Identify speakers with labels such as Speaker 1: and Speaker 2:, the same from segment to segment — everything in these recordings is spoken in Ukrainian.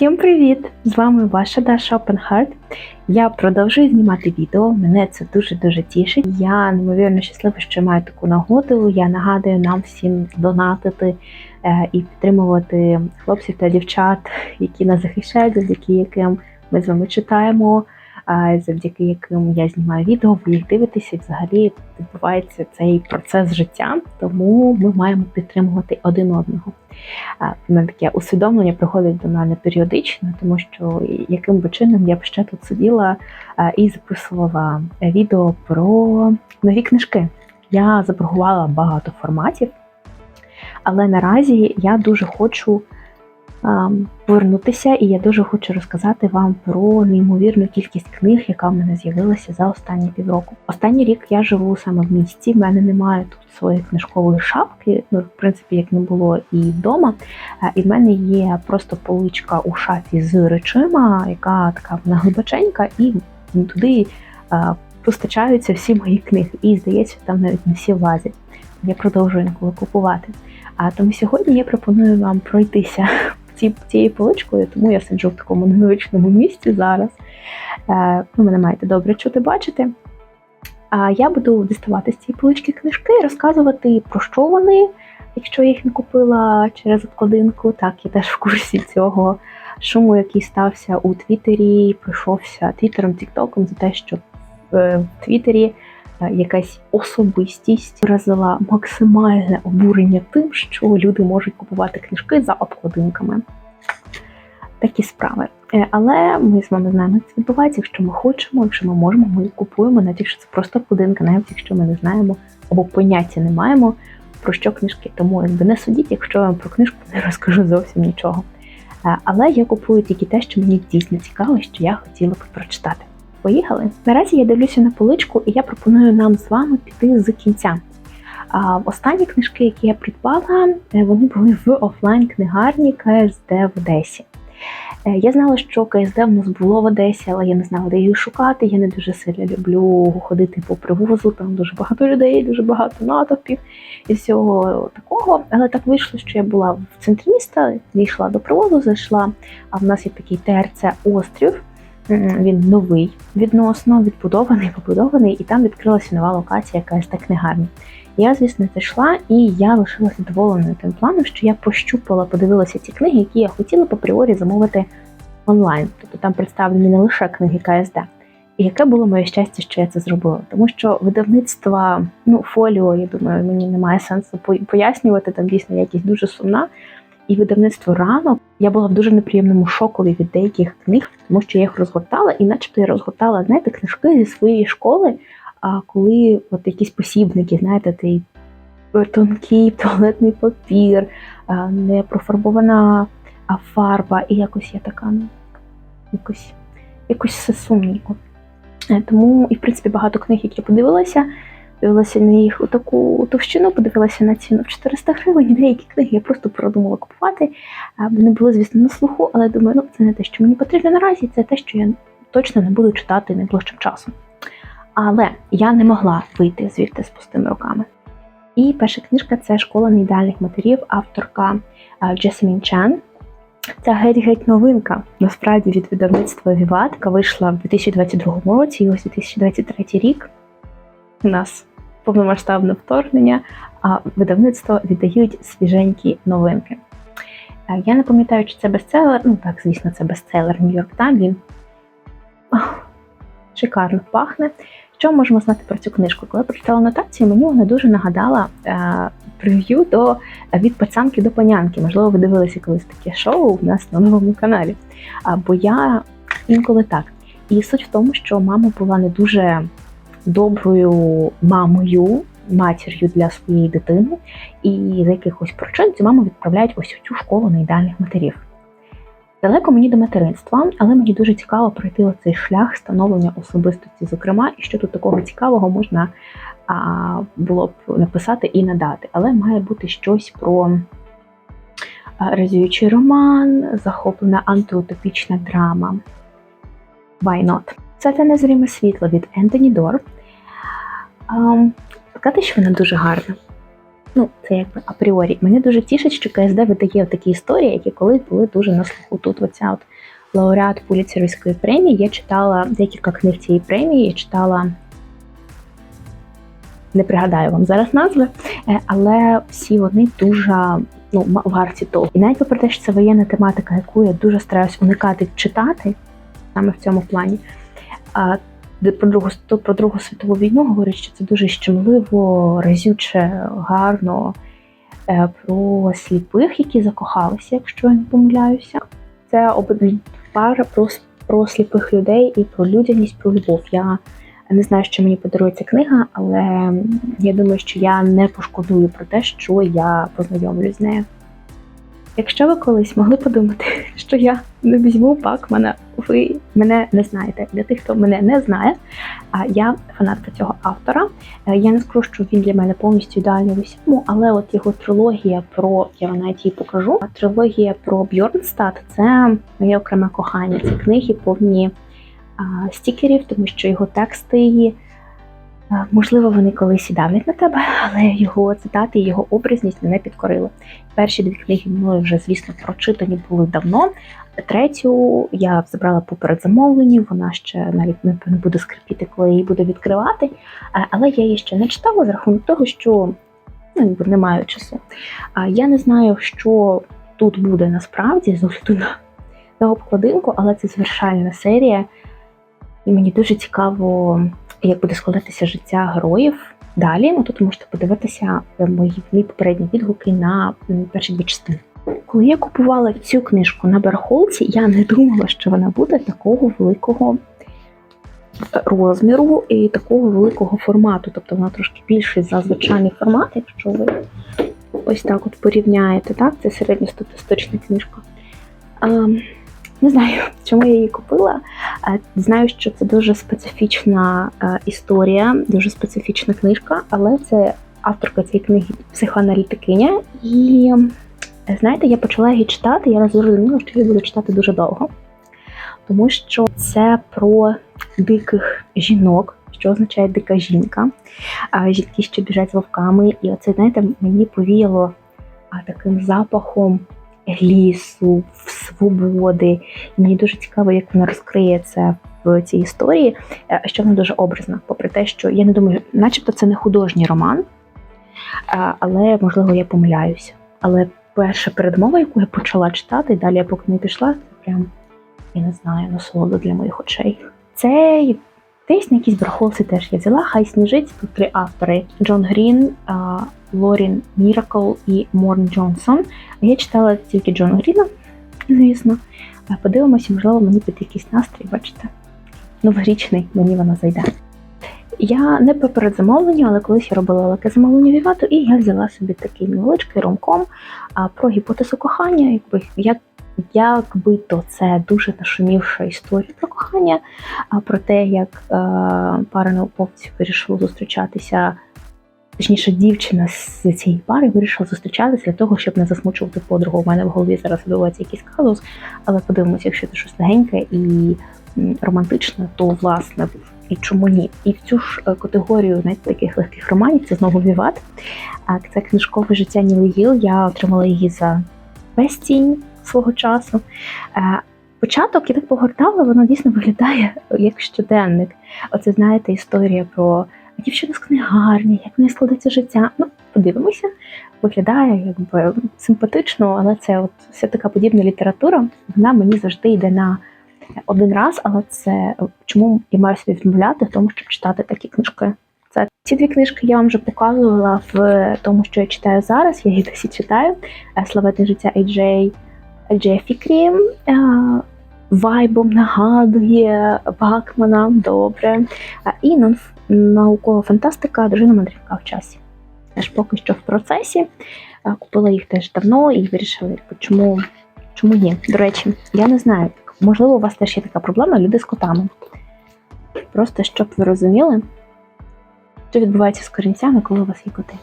Speaker 1: Всім привіт! З вами ваша Даша Опенхарт. Я продовжую знімати відео. Мене це дуже-дуже тішить. Я неймовірно щаслива, що маю таку нагоду. Я нагадую нам всім донатити е, і підтримувати хлопців та дівчат, які нас захищають, завдяки яким ми з вами читаємо, завдяки яким я знімаю відео, ви їх дивитеся, і взагалі відбувається цей процес життя. Тому ми маємо підтримувати один одного. В мене таке усвідомлення приходить до мене періодично, тому що яким би чином я б ще тут сиділа і записувала відео про нові книжки. Я заборгувала багато форматів, але наразі я дуже хочу повернутися, і я дуже хочу розказати вам про неймовірну кількість книг, яка в мене з'явилася за останні півроку. Останній рік я живу саме в місті. В мене немає тут своєї книжкової шапки. Ну, в принципі, як не було і вдома. І в мене є просто поличка у шафі з речима, яка така вона і туди постачаються всі мої книги. І здається, там навіть не всі влазять. Я продовжую інколи купувати. А тому сьогодні я пропоную вам пройтися цією поличкою, тому я сиджу в такому невеличкому місці зараз. Е, Ви мене маєте добре чути бачити. А я буду діставати з цієї полички книжки, і розказувати про що вони, якщо я їх не купила через обкладинку. Так, я теж в курсі цього шуму, який стався у Твіттері, пройшовся Твіттером, Тіктоком за те, що е, в Твіттері якась особистість виразила максимальне обурення тим, що люди можуть купувати книжки за обкладинками. Такі справи. Е, Але ми з вами знаємо, як це відбувається. Якщо ми хочемо, якщо ми можемо, ми купуємо, навіть якщо це просто обкладинка, навіть якщо ми не знаємо або поняття не маємо про що книжки. Тому якби не судіть, якщо я вам про книжку не розкажу зовсім нічого. Е, Але я купую тільки те, що мені дійсно цікаво, що я хотіла б прочитати. Поїхали. Наразі я дивлюся на поличку, і я пропоную нам з вами піти з кінця. А останні книжки, які я придбала, е, вони були в офлайн книгарні КСД в Одесі. Е, Я знала, що КСД в нас було в Одесі, але я не знала, де її шукати. Я не дуже сильно люблю ходити по привозу. Там дуже багато людей, дуже багато натовпів і всього такого. Але так вийшло, що я була в центрі міста, дійшла до привозу, зайшла. А в нас є такий ТРЦ Острів. М, Він новий відносно, відбудований, побудований, і там відкрилася нова локація КСД книгарні. Я, звісно, зайшла, і я лишилася задоволеною тим планом, що я пощупала, подивилася ці книги, які я хотіла по апріорі замовити онлайн. Тобто там представлені не лише книги КСД. І яке було моє щастя, що я це зробила? Тому що видавництва, ну, фоліо, я думаю, мені немає сенсу по- пояснювати, там дійсно якість дуже сумна. І видавництво ранок я була в дуже неприємному шокові від деяких книг, тому що я їх розгортала, і начебто я розгортала, знаєте, книжки зі своєї школи, а коли от якісь посібники, знаєте, той тонкий туалетний папір, не профарбована фарба, і якось я така, ну, якось, якось все сумненько. Е, Тому, і в принципі, багато книг, які я подивилася, дивилася на їх у таку товщину, подивилася на ціну в 400 гривень. Деякі книги я просто продумала купувати. Вони були, звісно, на слуху, але думаю, ну це не те, що мені потрібно наразі, це те, що я точно не буду читати найближчим часом. Але я не могла вийти звідти з пустими руками. І перша книжка це Школа неідеальних матерів, авторка а, Джесімін Чен. Це геть-геть новинка. Насправді від видавництва Віват, яка вийшла в 2022 році, і ось 2023 рік. У нас повномасштабне вторгнення, а видавництво віддають свіженькі новинки. Е, Я не пам'ятаю, чи це бестселер. Ну так, звісно, це бестселер Нью-Йорк Тайм. Він шикарно пахне. Що можемо знати про цю книжку? Коли прочитала анотацію, мені вона дуже нагадала е, прев'ю до від пацанки до панянки. Можливо, ви дивилися колись таке шоу у нас на новому каналі. А, бо я інколи так. І суть в тому, що мама була не дуже доброю мамою, матір'ю для своєї дитини, і за якихось причин цю маму відправляють ось у цю школу неідеальних матерів. Далеко мені до материнства, але мені дуже цікаво пройти цей шлях становлення особистості, зокрема, і що тут такого цікавого можна а, було б написати і надати. Але має бути щось про а, розвіючий роман, захоплена антиутопічна драма. Why not? Це те незріме світло від Ентоні Дор. Сказати, що вона дуже гарна. Ну, це якби апріорі. Мене дуже тішить, що КСД видає такі історії, які колись були дуже на слуху. Тут оця от лауреат Пуліцерівської премії. Я читала декілька книг цієї премії, я читала. Не пригадаю вам зараз назви, е, але всі вони дуже ну, варті того. І навіть попри те, що це воєнна тематика, яку я дуже стараюсь уникати читати саме в цьому плані. А про другу про Другу світову війну говорять, що це дуже щемливо, разюче, гарно. Е, Про сліпих, які закохалися, якщо я не помиляюся. Це пара про, про сліпих людей і про людяність, про любов. Я не знаю, що мені подарує ця книга, але я думаю, що я не пошкодую про те, що я познайомлюсь з нею. Якщо ви колись могли подумати, що я не візьму Бакмана, ви мене не знаєте. Для тих, хто мене не знає, я фанатка цього автора. Е, Я не скажу, що він для мене повністю ідеальний в усьому, але от його трилогія про я вам навіть її покажу. Трилогія про Бьорнстад це моє окреме кохання. Ці книги повні а, стікерів, тому що його тексти. А, Можливо, вони колись і давлять на тебе, але його цитати, і його образність мене підкорили. Перші дві книги мною вже, звісно, прочитані були давно. Третю я забрала по передзамовленню, вона ще навіть не буде скрипіти, коли її буду відкривати. Але я її ще не читала за рахунок того, що ну, не маю часу. Я не знаю, що тут буде насправді з огляду на, на обкладинку, але це завершальна серія. І мені дуже цікаво, як буде складатися життя героїв далі. Ну тут можете подивитися мої, мої попередні відгуки на перші дві частини. Коли я купувала цю книжку на барахолці, я не думала, що вона буде такого великого розміру і такого великого формату. Тобто вона трошки більше за звичайний формат, якщо ви ось так от порівняєте, так? Це середньостатистична книжка. Не знаю, чому я її купила. Знаю, що це дуже специфічна е, історія, дуже специфічна книжка, але це авторка цієї книги психоаналітикиня. І е, знаєте, я почала її читати, я зрозуміла, що я буду читати дуже довго, тому що це про диких жінок, що означає дика жінка, жінки, що біжать з вовками. І оце, знаєте, мені повіяло таким запахом лісу, свободи. Мені дуже цікаво, як вона розкриє це в цій історії, е, що вона дуже образна, попри те, що я не думаю, начебто це не художній роман, е, але можливо я помиляюся. Але перша передмова, яку я почала читати, і далі я поки не пішла, це прям я не знаю, насолода для моїх очей. Це десь на якійсь барахолці теж я взяла. Хай сніжить тут три автори: Джон Грін, Лорін Міракл і Морн Джонсон. Я читала тільки Джона Гріна, звісно. Подивимося, можливо, мені під якийсь настрій, бачите. Новорічний, мені вона зайде. Я не по передзамовленню, але колись я робила велике замовлення Вівату, і я взяла собі такий невеличкий ромком про гіпотезу кохання, якби як. Якби то це дуже нашумівша історія про кохання, а про те, як е, пара науковців вирішила зустрічатися, точніше, дівчина з цієї пари вирішила зустрічатися для того, щоб не засмучувати подругу. У мене в голові зараз відбувається якийсь казус, але подивимося, якщо це щось легеньке і романтичне, то власне і чому ні? І в цю ж е, категорію знаєте, таких легких романів це знову Віват. Це книжкове життя Ніли Гіл. Я отримала її за безцінь свого часу. Е, Початок я так погортала, воно дійсно виглядає як щоденник. Оце знаєте, історія про дівчину з книгарні, як в неї складеться життя. Ну, подивимося, виглядає якби симпатично, але це от вся така подібна література. Вона мені завжди йде на один раз, але це чому я маю собі відмовляти в тому, щоб читати такі книжки. Це ці дві книжки я вам вже показувала в тому, що я читаю зараз. Я їх досі читаю. Е, Славетне життя Ейджей Джея Фікрі е, вайбом нагадує Бакмана добре. Е, І наукова фантастика Дружина мандрівка в часі. Теж поки що в процесі. Купила їх теж давно і вирішила, чому, чому ні. До речі, я не знаю, можливо, у вас теж є така проблема люди з котами. Просто щоб ви розуміли, що відбувається з корінцями, коли у вас є коти.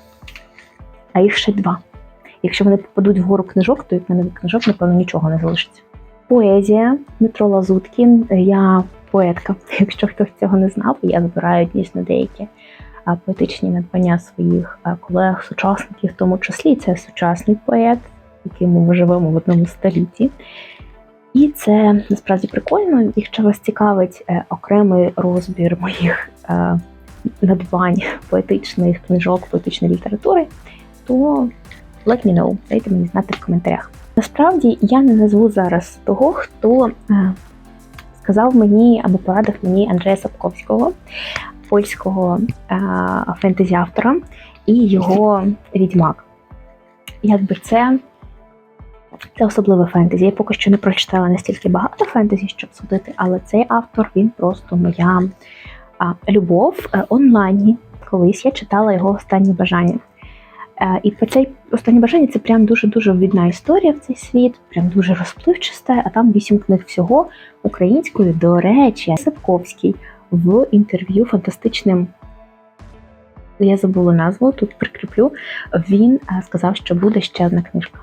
Speaker 1: А їх ще два. Якщо вони попадуть вгору книжок, то від мене книжок, напевно, нічого не залишиться. Поезія Дмитро Лазуткін. Я поетка. Якщо хтось цього не знав, я збираю дійсно деякі поетичні надбання своїх колег, сучасників, в тому числі це сучасний поет, яким ми живемо в одному столітті. І це насправді прикольно. Якщо вас цікавить е, окремий розбір моїх е, надбань поетичних книжок, поетичної літератури, то let me know, дайте мені знати в коментарях. Насправді я не назву зараз того, хто е, сказав мені або порадив мені Андрея Сапковського, польського е, фентезі-автора, і його відьмак. Якби це, це особливе фентезі. Я поки що не прочитала настільки багато фентезі, щоб судити, але цей автор він просто моя а, любов е, онлайні. Колись я читала його останні бажання. Е, І по цей останнє бажання це прям дуже-дуже відна історія в цей світ, прям дуже розпливчаста, а там вісім книг всього українською. До речі, Сапковський в інтерв'ю фантастичним. Я забула назву, тут прикріплю. Він е, сказав, що буде ще одна книжка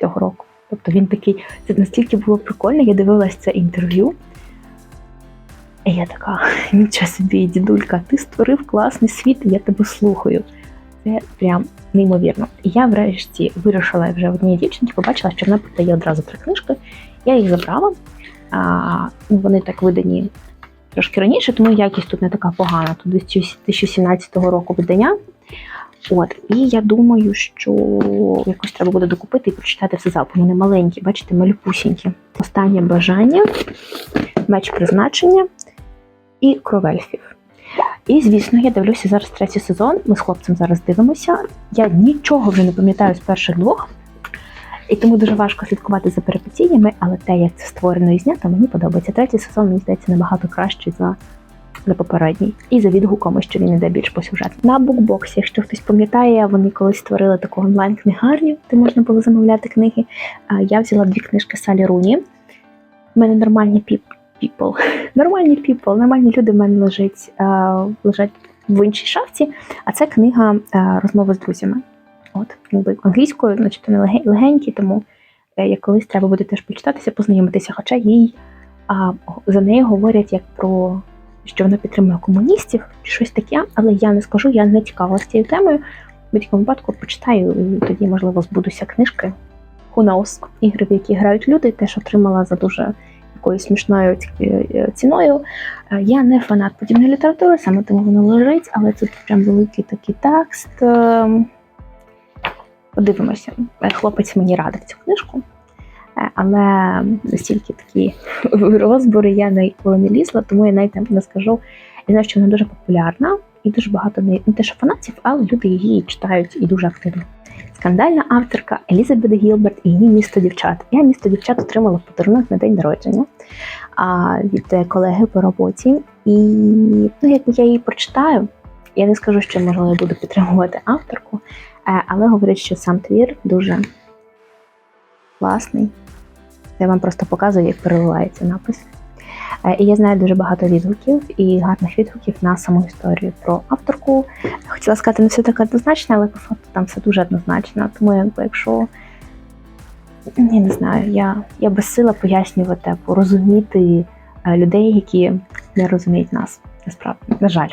Speaker 1: цього року. Тобто він такий, це настільки було прикольно, я дивилась це інтерв'ю. І я така, нічого собі, дідулька, ти створив класний світ, я тебе слухаю. Це прям неймовірно. Я врешті вирішила вже в одній дівчинці, побачила, що вона продає одразу три книжки. Я їх забрала. А, вони так видані трошки раніше, тому якість тут не така погана. Тут 2017 року видання. От, і я думаю, що якось треба буде докупити і прочитати все залпом. Вони маленькі, бачите, малюпусінькі. Останнє бажання, меч призначення і кров ельфів. І, звісно, я дивлюся зараз третій сезон. Ми з хлопцем зараз дивимося. Я нічого вже не пам'ятаю з перших двох, і тому дуже важко слідкувати за перипетіями, але те, як це створено і знято, мені подобається. Третій сезон, мені здається, набагато кращий за, за попередній. І за відгуком, що він іде більш по сюжету. На букбоксі, якщо хтось пам'ятає, вони колись створили таку онлайн-книгарню, де можна було замовляти книги. Я взяла дві книжки Салі Руні. У мене нормальні people. Нормальні people, нормальні люди в мене лежать, е, лежать в іншій шафці, а це книга е, розмови з друзями. От, якби англійською, значить, вони легенькі, тому е, як колись треба буде теж почитатися, познайомитися. Хоча їй а, за неї говорять як про що вона підтримує комуністів чи щось таке, але я не скажу, я не цікавилася цією темою. В будь-якому випадку почитаю, і тоді, можливо, збудуся книжки. Who knows? ігри, в які грають люди, теж отримала за дуже такою смішною е, ціною. Е, Я не фанат подібної літератури, саме тому воно лежить, але тут прям великий такий текст. Подивимося. Е, Хлопець мені радив цю книжку. Е, Але настільки такі розбори я ніколи не лізла, тому я навіть не скажу. Я знаю, що вона дуже популярна і дуже багато не, не те, що фанатів, але люди її читають і дуже активно. Скандальна авторка Елізабет Гілберт і її місто дівчат. Я місто дівчат отримала подарунок на день народження а, від е, колеги по роботі. І ну, якби я її прочитаю, я не скажу, що можливо буду підтримувати авторку, е, але говорять, що сам твір дуже класний. Я вам просто показую, як переливається напис. Е, І я знаю дуже багато відгуків і гарних відгуків на саму історію про авторку. Хотіла сказати, не все так однозначно, але по факту там все дуже однозначно. Тому якби якщо я не знаю, я, я безсила пояснювати або розуміти е, людей, які не розуміють нас. Насправді, на жаль.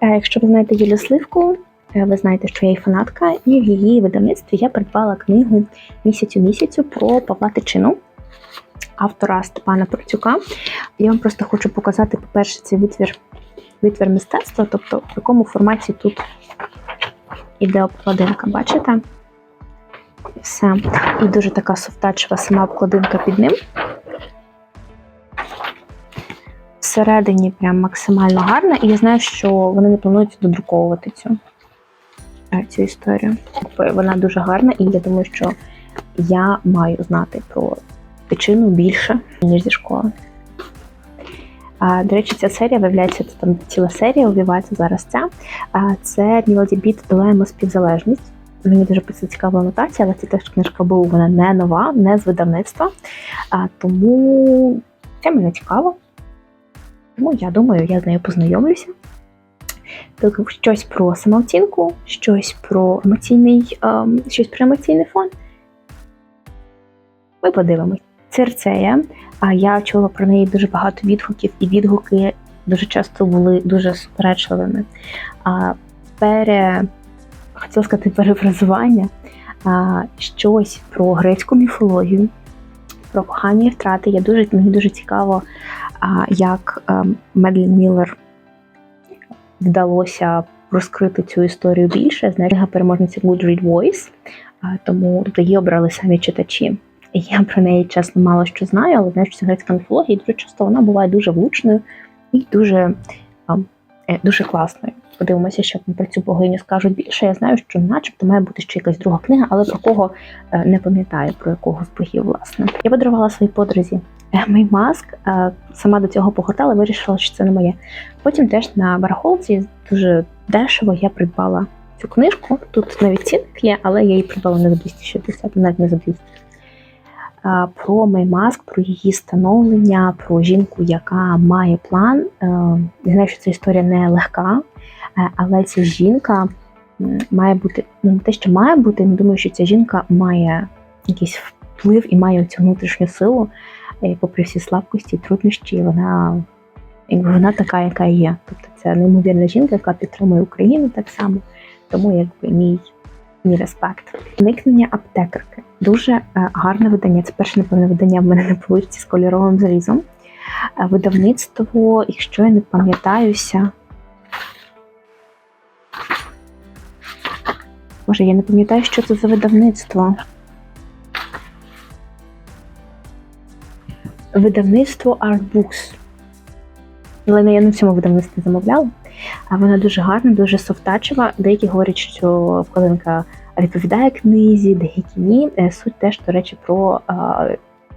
Speaker 1: Е, Якщо ви знаєте Юлю Сливку, ви знаєте, що я її фанатка, і в її видавництві я придбала книгу місяць у місяцю про Павла Тичину, автора Степана Процюка. Я вам просто хочу показати, по-перше, цей витвір, витвір мистецтва, тобто в якому форматі тут іде обкладинка, бачите? Все. І дуже така софтачева сама обкладинка під ним. Всередині прям максимально гарна, і я знаю, що вони не планують додруковувати цю, е, цю історію. Вона дуже гарна, і я думаю, що я маю знати про тичину більше, ніж зі школи. А, до речі, ця серія виявляється, це там ціла серія увівається зараз ця. А, це Мілоді Біт долаємо співзалежність. Мені дуже цікава анотація, але це теж книжка була вона не нова, не з видавництва. А, тому це мене цікаво. Тому я думаю, я з нею познайомлюся. Так, щось про самооцінку, щось про емоційний, ем, щось про емоційний фон. Ми подивимось. Цирцея. А я чула про неї дуже багато відгуків, і відгуки дуже часто були дуже суперечливими. А пере, хотіла сказати перефразування, а, щось про грецьку міфологію, про кохання і втрати. Я дуже, мені дуже цікаво, а, як ем, Медлін Міллер вдалося розкрити цю історію більше. Книга переможниці Woodread Voice, а, тому тобто її обрали самі читачі. Я про неї чесно мало що знаю, але знаю, що це грецька міфологія, і дуже часто вона буває дуже влучною і дуже, е, дуже класною. Подивимося, що про цю богиню скажуть більше. Я знаю, що начебто має бути ще якась друга книга, але про кого е, не пам'ятаю, про якого з богів, власне. Я подарувала своїй подрузі Мей Маск, е, сама до цього погортала, вирішила, що це не моє. Потім теж на барахолці дуже дешево я придбала цю книжку. Тут навіть цінник є, але я її придбала не за 260, навіть не за 200. Про Мей Маск, про її становлення, про жінку, яка має план. Е, Я знаю, що ця історія не легка, е, але ця жінка має бути, ну те, що має бути, не думаю, що ця жінка має якийсь вплив і має цю внутрішню силу, попри всі слабкості, труднощі, вона, якби вона така, яка є. Тобто це неймовірна жінка, яка підтримує Україну так само. Тому якби мій, мій респект. Уникнення аптекарки. Дуже е, гарне видання. Це перше, напевне, видання в мене на поличці з кольоровим залізом. Е, Видавництво, якщо я не пам'ятаюся. Може, я не пам'ятаю, що це за видавництво. Видавництво Artbooks. Але не я на цьому видавництві замовляла. Вона дуже гарна, дуже софтачева. Деякі говорять, що вкладинка відповідає книзі, деякі ні. Е, Суть теж, до речі, про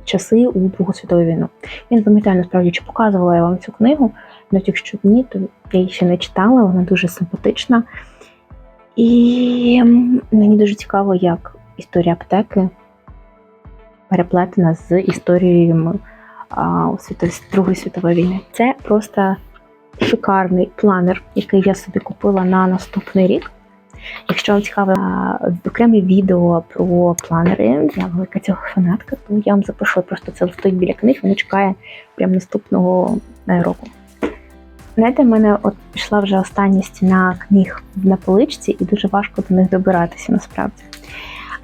Speaker 1: часи у Другу світову війну. Я не пам'ятаю насправді, чи показувала я вам цю книгу, навіть якщо ні, то я її ще не читала, вона дуже симпатична. І мені дуже цікаво, як історія аптеки переплетена з історією Другої світової війни. Це просто шикарний планер, який я собі купила на наступний рік. Якщо вам цікаве окреме відео про планери, я велика цього фанатка, то я вам запишу просто це стоїть біля книг, воно чекає прямо наступного е, року. Знаєте, в мене от пішла вже остання стіна книг на поличці, і дуже важко до них добиратися насправді.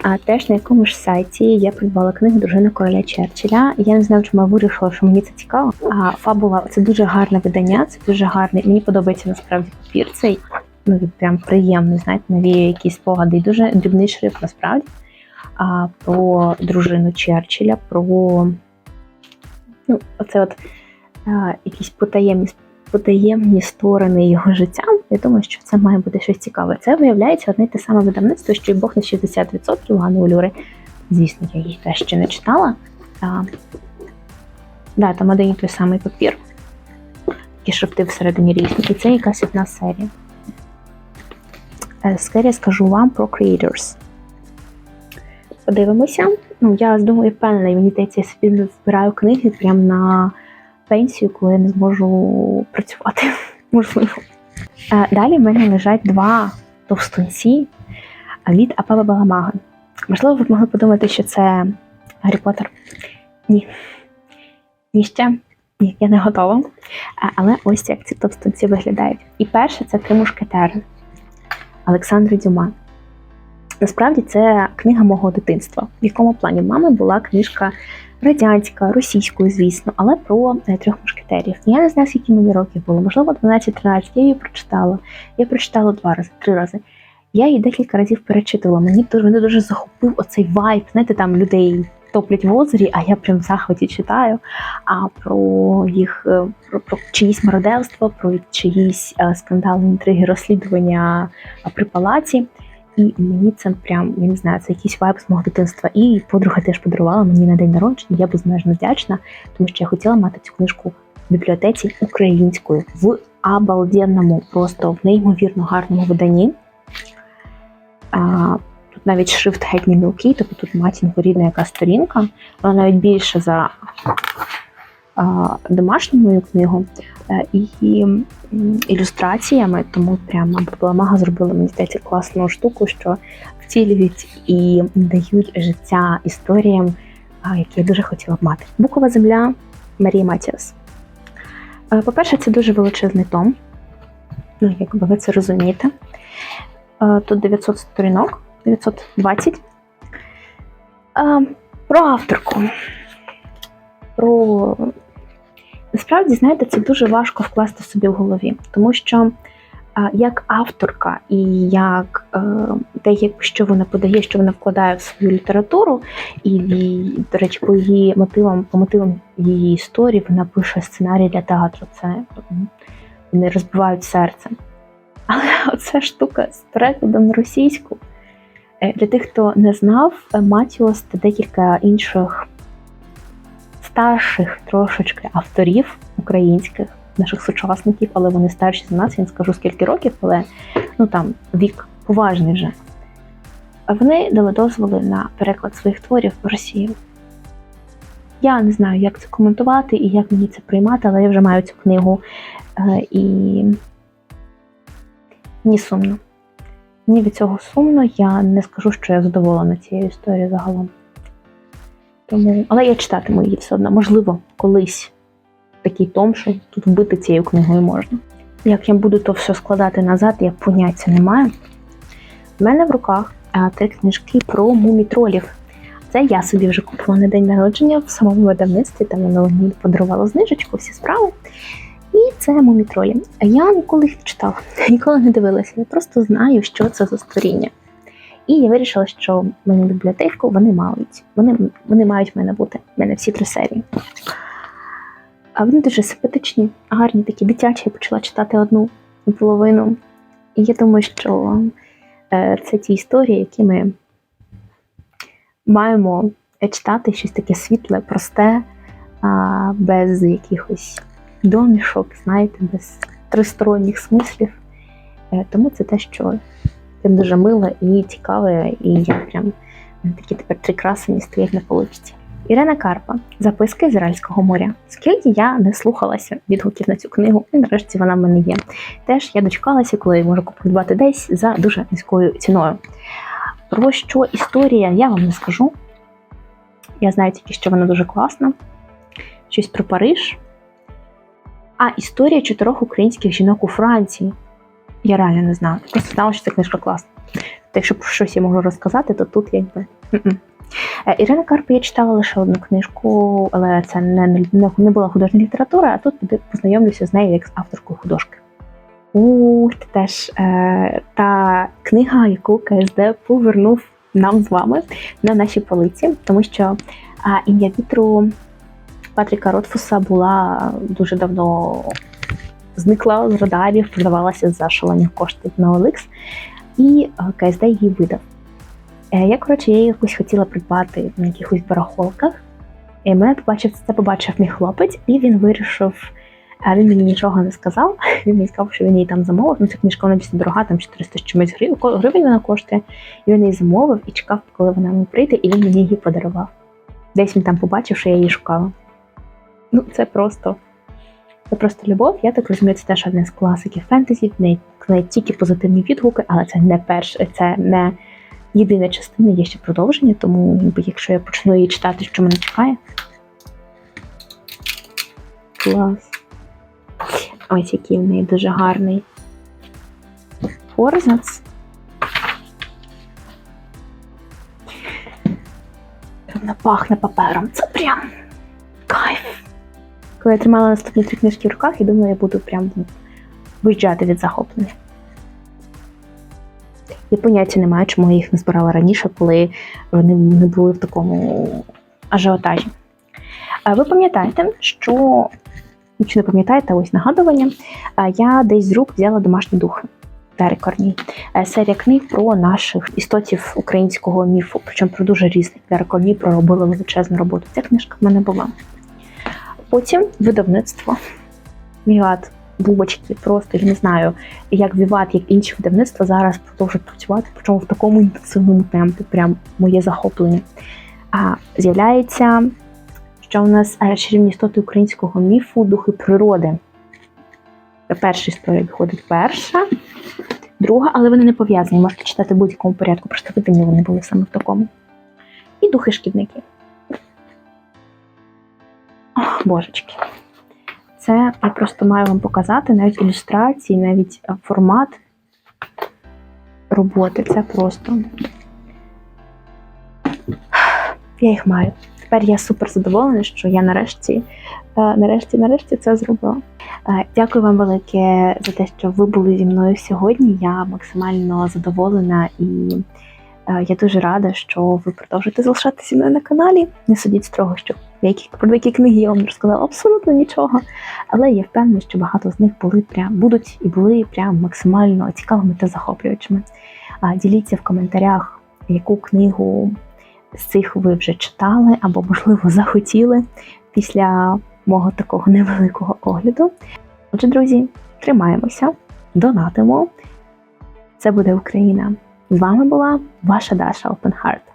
Speaker 1: А теж на якомусь сайті я придбала книгу Дружина короля Черчилля. Я не знаю, чому вирішила, що мені це цікаво. А фабула це дуже гарне видання, це дуже гарний. Мені подобається насправді папір. Цей ну він прям приємний, знаєте, навіє якісь спогади. І дуже дрібний шрифт насправді. А про дружину Черчилля, про ну, оце от а, якісь потаємні потаємні сторони його життя. Я думаю, що це має бути щось цікаве. Це виявляється одне й те саме видавництво, що й Бог на 60% Ганни Улюри. Звісно, я її теж ще не читала. А, да, там один і той самий папір. Такі шрифти всередині різні. І це якась одна серія. Е, Серія скажу вам про Creators. Подивимося. Ну, я думаю, впевнена, мені здається, я собі збираю книги прямо на пенсію, коли я не зможу працювати. Можливо. Е, Далі в мене лежать два товстунці від Апела Баламага. Можливо, ви б могли подумати, що це Гаррі Поттер. Ні. Ні ще. Ні, я не готова. Е, Але ось як ці товстунці виглядають. І перше це три мушкетери Олександра Дюма. Насправді це книга мого дитинства. В якому плані в мами була книжка радянська, російською, звісно, але про е, трьох мушкетерів. Я не знаю, скільки мені років було, можливо, 12-13. Я її прочитала. Я прочитала два рази, три рази. Я її декілька разів перечитувала. Мені дуже мене дуже захопив оцей вайб. Знаєте, там людей топлять в озері, а я прям в захваті читаю. А про їх е, про, про чиїсь мародерство, про чиїсь е, скандали, інтриги, розслідування при палаці. І мені це прям, я не знаю, це якийсь вайб з мого дитинства. І подруга теж подарувала мені на день народження. Я безмежно вдячна, тому що я хотіла мати цю книжку в бібліотеці українською в обалденному, просто в неймовірно гарному виданні. А, тут навіть шрифт геть не мілкий, тобто тут матінко рідна яка сторінка, вона навіть більше за домашню мою книгу. Е, і ілюстраціями, тому прямо Бабламага зробила мені здається класну штуку, що втілюють і дають життя історіям, які я дуже хотіла б мати. Букова земля Марії Матіас. Е, По-перше, це дуже величезний том. Ну, якби ви це розумієте. Е, Тут 900 сторінок, 920. Е, Про авторку. Про насправді, знаєте, це дуже важко вкласти собі в голові, тому що як авторка і як е, те, як що вона подає, що вона вкладає в свою літературу, і, до речі, по її мотивам, по мотивам її історії вона пише сценарій для театру. Це вони розбивають серце. Але оця штука з перекладом на російську. Е, Для тих, хто не знав, Матіос та декілька інших старших трошечки авторів українських, наших сучасників, але вони старші за нас, я не скажу скільки років, але ну там вік поважний вже. Вони дали дозволи на переклад своїх творів в Росію. Я не знаю, як це коментувати і як мені це приймати, але я вже маю цю книгу е, і мені сумно. Мені від цього сумно, я не скажу, що я задоволена цією історією загалом. Тому, але я читатиму її все одно. Можливо, колись такий том, що тут вбити цією книгою можна. Як я буду то все складати назад, я поняття не маю. У мене в руках три книжки про мумітролів. Це я собі вже купила на день народження в самому видавництві, там воно мені подарувало знижечку, всі справи. І це мумітролі. Я ніколи їх не читала, ніколи не дивилася. Я просто знаю, що це за створіння. І я вирішила, що в мене бібліотеку вони мають. Вони, вони мають в мене бути. В мене всі три серії. А вони дуже симпатичні, гарні, такі дитячі. Я почала читати одну половину. І я думаю, що е, це ті історії, які ми маємо читати щось таке світле, просте, без якихось домішок, знаєте, без тристоронніх смислів. Е, Тому це те, що прям дуже миле і цікаве, і я прям такі тепер три красені стоять на поличці. Ірена Карпа, записки Ізраїльського моря. Скільки я не слухалася відгуків на цю книгу, і нарешті вона в мене є. Теж я дочекалася, коли я можу купувати десь за дуже низькою ціною. Про що історія, я вам не скажу. Я знаю тільки, що вона дуже класна. Щось про Париж. А історія чотирьох українських жінок у Франції. Я реально не знала. Просто знала, що ця книжка класна. Та якщо про щось я можу розказати, то тут якби. м-м. Е, Ірина Карпа я читала лише одну книжку, але це не, не, була художня література, а тут познайомлюся з нею як з авторкою художки. У це теж е, та книга, яку КСД повернув нам з вами на наші полиці, тому що ім'я вітру Патріка Ротфуса була дуже давно зникла з радарів, продавалася за шалені кошти на OLX, і е, КСД її видав. Е, Я, коротше, я її якось хотіла придбати на якихось барахолках. І мене побачив, це побачив мій хлопець, і він вирішив. А він мені нічого не сказав. Він мені сказав, що він її там замовив. Ну, ця книжка вона дійсно дорога, там 400 з чимось гривень вона коштує. І він її замовив і чекав, коли вона мені прийде, і він мені її подарував. Десь він там побачив, що я її шукала. Ну, це просто. Це просто любов. Я так розумію, це теж одне з класиків фентезі. В неї, тільки позитивні відгуки, але це не перше, це не єдина частина, є ще продовження, тому якби, якщо я почну її читати, що мене чекає. Клас. Ось який в неї дуже гарний форзац. Вона пахне папером. Це прям. Коли я тримала наступні три книжки в руках, я думала, я буду прям ну, виїжджати від захоплення. Я поняття не маю, чому я їх не збирала раніше, коли вони не були в такому ажіотажі. Ви пам'ятаєте, що якщо не пам'ятаєте, ось нагадування, я десь з рук взяла домашні духи Корній. Е, Серія книг про наших істотів українського міфу, причому про дуже різних. Дари Корній проробила величезну роботу. Ця книжка в мене була. Потім видавництво. Віват, бубочки, просто я не знаю, як Віват, як інші видавництва зараз продовжують працювати, причому в такому інтенсивному темпі, прям моє захоплення. А з'являється, що у нас е, чарівні істоти українського міфу, духи природи. Перша історія виходить перша, друга, але вони не пов'язані. Можете читати в будь-якому порядку, просто видані вони були саме в такому. І духи шкідники. Божечки. Це я просто маю вам показати навіть ілюстрації, навіть е, формат роботи. Це просто. Я їх маю. Тепер я супер задоволена, що я нарешті, е, нарешті, нарешті це зробила. Е, Дякую вам велике за те, що ви були зі мною сьогодні. Я максимально задоволена і я дуже рада, що ви продовжуєте залишатися мною на каналі. Не судіть строго, що які, про які книги я вам розказала абсолютно нічого. Але я впевнена, що багато з них були прям будуть і були прям максимально цікавими та захоплюючими. Діліться в коментарях, яку книгу з цих ви вже читали або, можливо, захотіли після мого такого невеликого огляду. Отже, друзі, тримаємося, донатимо. Це буде Україна. З вами була ваша Даша Опенхарт.